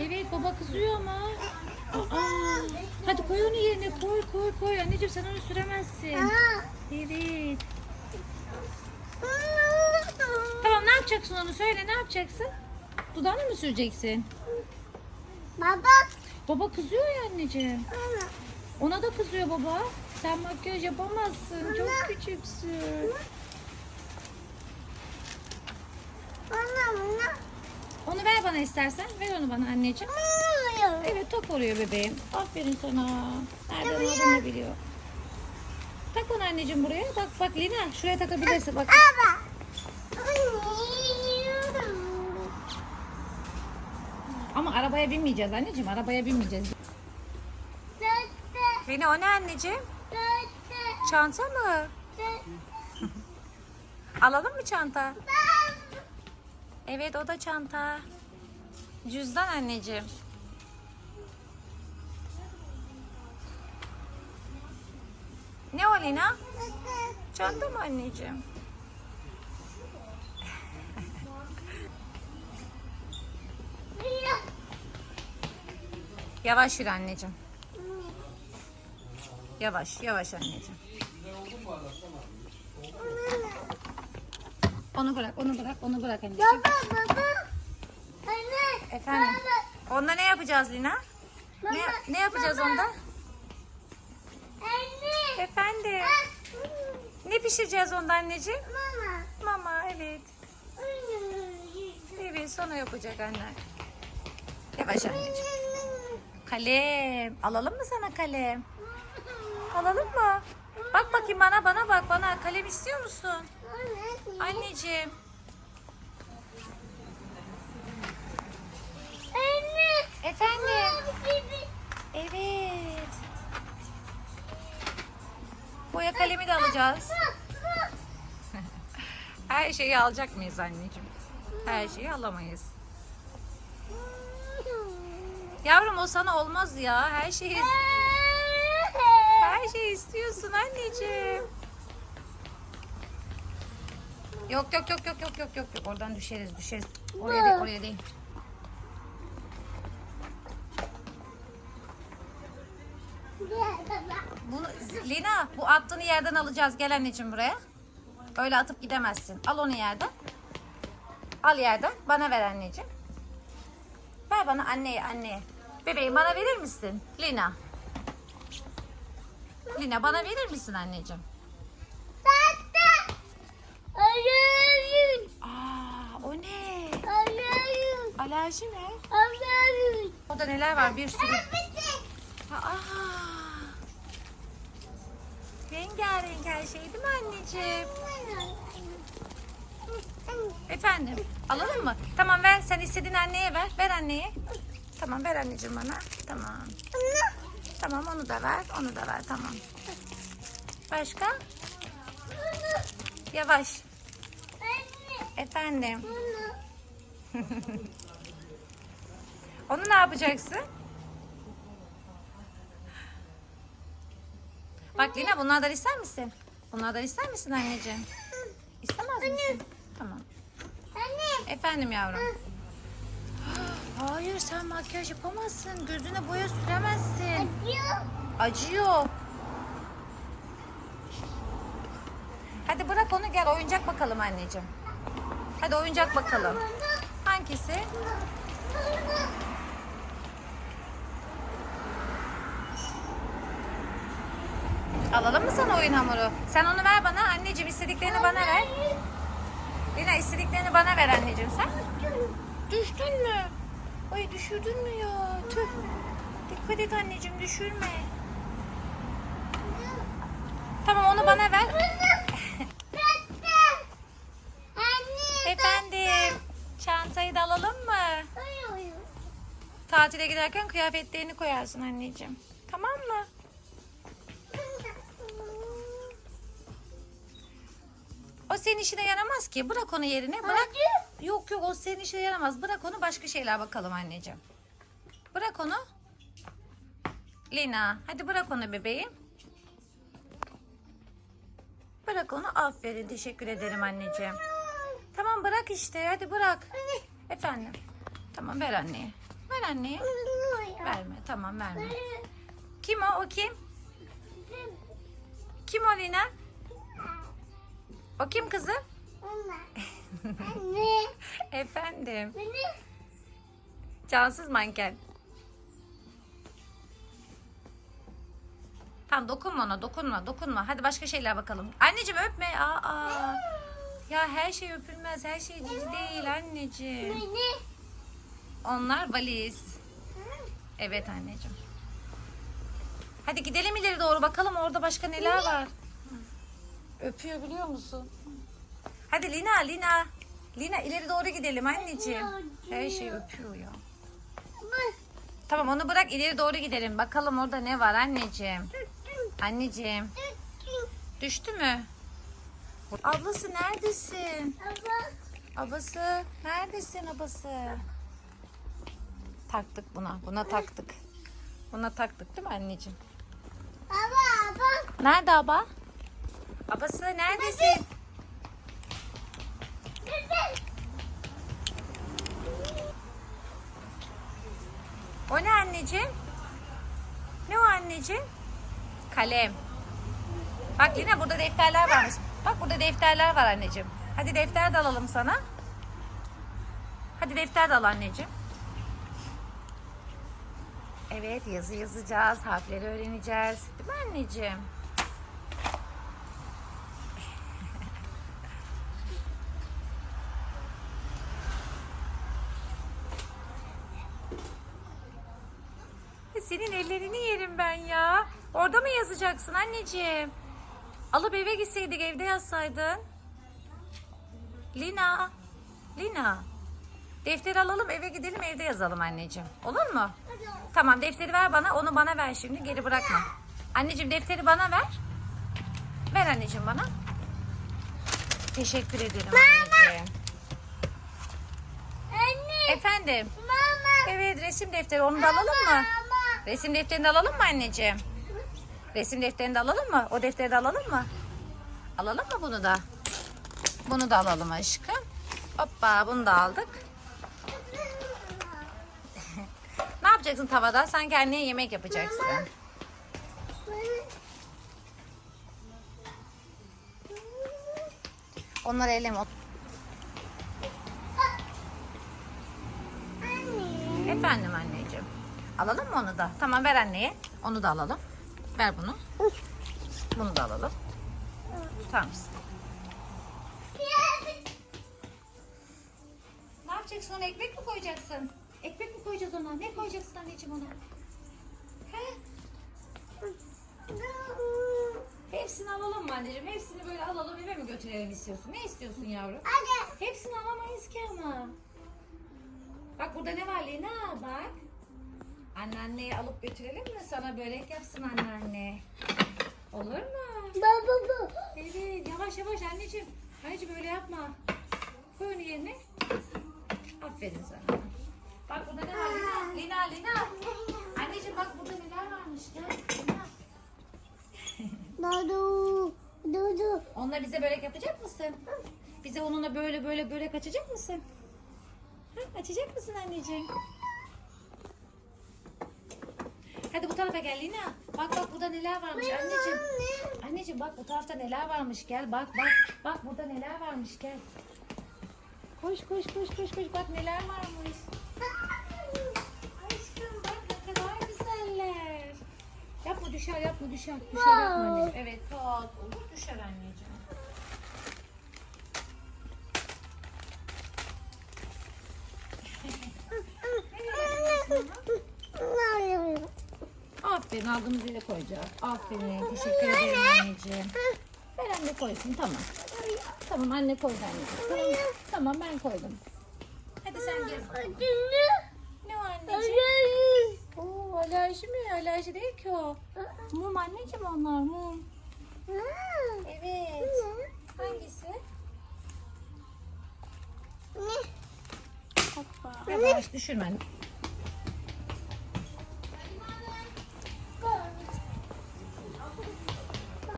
Evet baba kızıyor ama. Aa, hadi koy onu yerine koy koy koy. Anneciğim sen onu süremezsin. Evet. Tamam ne yapacaksın onu söyle ne yapacaksın? Dudağını mı süreceksin? Baba. Baba kızıyor ya anneciğim. Ona da kızıyor baba. Sen makyaj yapamazsın. Çok küçüksün. Bana bana. Onu ver bana istersen. Ver onu bana anneciğim. Evet top oluyor bebeğim. Aferin sana. Nereden olduğunu biliyor. Tak onu anneciğim buraya. Bak bak Lina şuraya takabilirsin. Bak. Baba. Ama arabaya binmeyeceğiz anneciğim. Arabaya binmeyeceğiz. Lina o ne anneciğim? Çanta mı? Alalım mı çanta? Evet o da çanta. Cüzdan anneciğim. Ne o Lina? Çanta mı anneciğim? Yavaş yürü anneciğim. Yavaş, yavaş anneciğim. Onu bırak, onu bırak, onu bırak anneciğim. Baba baba. Anne. Efendim? Onda ne yapacağız Lina? Ne, Baba, ne yapacağız baba. onda? Anne. Efendim? Ne pişireceğiz onda anneciğim? Mama. Mama, evet. Evet, sonra yapacak anne. Yavaş anneciğim. Kalem. Alalım mı sana kalem? Bakayım bana, bana bak bana. Kalem istiyor musun? Anneciğim. Anne. Efendim? Evet. Boya kalemi de alacağız. Her şeyi alacak mıyız anneciğim? Her şeyi alamayız. Yavrum o sana olmaz ya. Her şeyi her şeyi istiyorsun anneciğim. Yok yok yok yok yok yok yok yok. Oradan düşeriz düşeriz. Oraya değil oraya değil. Bunu Lina bu attığını yerden alacağız. Gel anneciğim buraya. Öyle atıp gidemezsin. Al onu yerden. Al yerden. Bana ver anneciğim. Ver bana anneye anneye. Bebeğim bana verir misin? Lina. Lina bana verir misin anneciğim? Aa o ne? Alerji mi? Orada neler var? Bir sürü. Aa. Rengarenk her şey değil mi anneciğim? Efendim alalım mı? Tamam ver sen istediğin anneye ver. Ver anneye. Tamam ver anneciğim bana. Tamam. Onu da ver. Onu da ver tamam. Başka? Yavaş. Efendim. Onu ne yapacaksın? Bak Lina bunlardan ister misin? Bunlardan ister misin anneciğim? İstemez misin? Tamam. Efendim yavrum. Hayır sen makyaj yapamazsın. Gözüne boya süremezsin. Acıyor. Hadi bırak onu gel oyuncak bakalım anneciğim. Hadi oyuncak bakalım. Hangisi? Alalım mı sana oyun hamuru? Sen onu ver bana. Anneciğim istediklerini bana ver. Lina istediklerini bana ver anneciğim sen. Düştün mü? Ay düşürdün mü ya? Tüh. Dikkat et anneciğim düşürme. Tamam onu bana ver. Efendim. Çantayı da alalım mı? Tatile giderken kıyafetlerini koyarsın anneciğim. Tamam mı? O senin işine yaramaz ki. Bırak onu yerine. Bırak. Yok yok o senin işine yaramaz. Bırak onu başka şeyler bakalım anneciğim. Bırak onu. Lina hadi bırak onu bebeğim. Bırak onu. Aferin. Teşekkür ederim anneciğim. Tamam bırak işte. Hadi bırak. Efendim. Tamam ver anneye. Ver anneye. Verme. Tamam verme. Kim o? O kim? Kim o Lina? O kim kızım? Anne. Efendim. Beni. Cansız manken. Tamam dokunma ona dokunma dokunma. Hadi başka şeyler bakalım. Anneciğim öpme. Aa. Ya her şey öpülmez. Her şey cici değil anneciğim. Beni. Onlar valiz. Evet anneciğim. Hadi gidelim ileri doğru bakalım orada başka neler var. Öpüyor biliyor musun? Hadi Lina Lina. Lina ileri doğru gidelim anneciğim. Her şey öpüyor ya. Tamam onu bırak ileri doğru gidelim. Bakalım orada ne var anneciğim. Anneciğim. Düştü mü? Ablası neredesin? Abası neredesin abası? Taktık buna. Buna taktık. Buna taktık değil mi anneciğim? Baba baba. Nerede aba? Abası neredesin? O ne anneciğim? Ne o anneciğim? Kalem. Bak yine burada defterler varmış. Bak burada defterler var anneciğim. Hadi defter de alalım sana. Hadi defter de al anneciğim. Evet yazı yazacağız. Harfleri öğreneceğiz. Değil mi anneciğim? Senin ellerini yerim ben ya. Orada mı yazacaksın anneciğim? Alıp eve gitseydik evde yazsaydın. Lina. Lina. Defteri alalım eve gidelim evde yazalım anneciğim. Olur mu? Tamam defteri ver bana onu bana ver şimdi geri bırakma. Anneciğim defteri bana ver. Ver anneciğim bana. Teşekkür ederim anneciğim. Anne. Efendim. Mama. Evet resim defteri onu da alalım mı? Resim defterini de alalım mı anneciğim? Resim defterini de alalım mı? O defteri de alalım mı? Alalım mı bunu da? Bunu da alalım aşkım. Hoppa bunu da aldık. Ne yapacaksın tavada? Sen kendine yemek yapacaksın. Onları eleme. Anne. Efendim anneciğim. Alalım mı onu da? Tamam ver anneye. Onu da alalım. Ver bunu. Bunu da alalım. Tamam. Ne yapacaksın ona? Ekmek mi koyacaksın? Ekmek mi koyacağız ona? Ne koyacaksın anneciğim ona? He? Hepsini alalım mı anneciğim? Hepsini böyle alalım eve mi götürelim istiyorsun? Ne istiyorsun yavrum? Hadi. Hepsini alamayız ki ama. Bak burada ne var Lina bak. Anneanneyi alıp götürelim mi? Sana börek yapsın anneanne. Olur mu? Baba bu. Evet yavaş yavaş anneciğim. Anneciğim öyle yapma. Koy onu yerine. Aferin sana. Bak burada ne var Lina? Lina Lina. Anneciğim bak burada neler varmış gel. Dudu. Dudu. Onunla bize börek yapacak mısın? Bize onunla böyle böyle börek açacak mısın? Ha, açacak mısın anneciğim? Hadi bu tarafa gel Lina. Bak bak burada neler varmış anneciğim. Anneciğim bak bu tarafta neler varmış gel bak bak. Bak burada neler varmış gel. Koş koş koş koş koş bak neler varmış. Aşkım bak ne kadar güzeller. Yapma düşer yapma düşer. Düşer yapma anneciğim. Evet pat olur düşer anneciğim. Aferin aldığımız yere koyacağız. Aferin teşekkür ederim anneciğim. Ver anne koysun tamam. Tamam anne koydu anneciğim. Tamam, tamam ben koydum. Hadi sen gir. Ne o anneciğim? Oo alerji mi? Alerji değil ki o. Mum anneciğim onlar mum. Evet. Hangisi? Hoppa. Yavaş düşürme.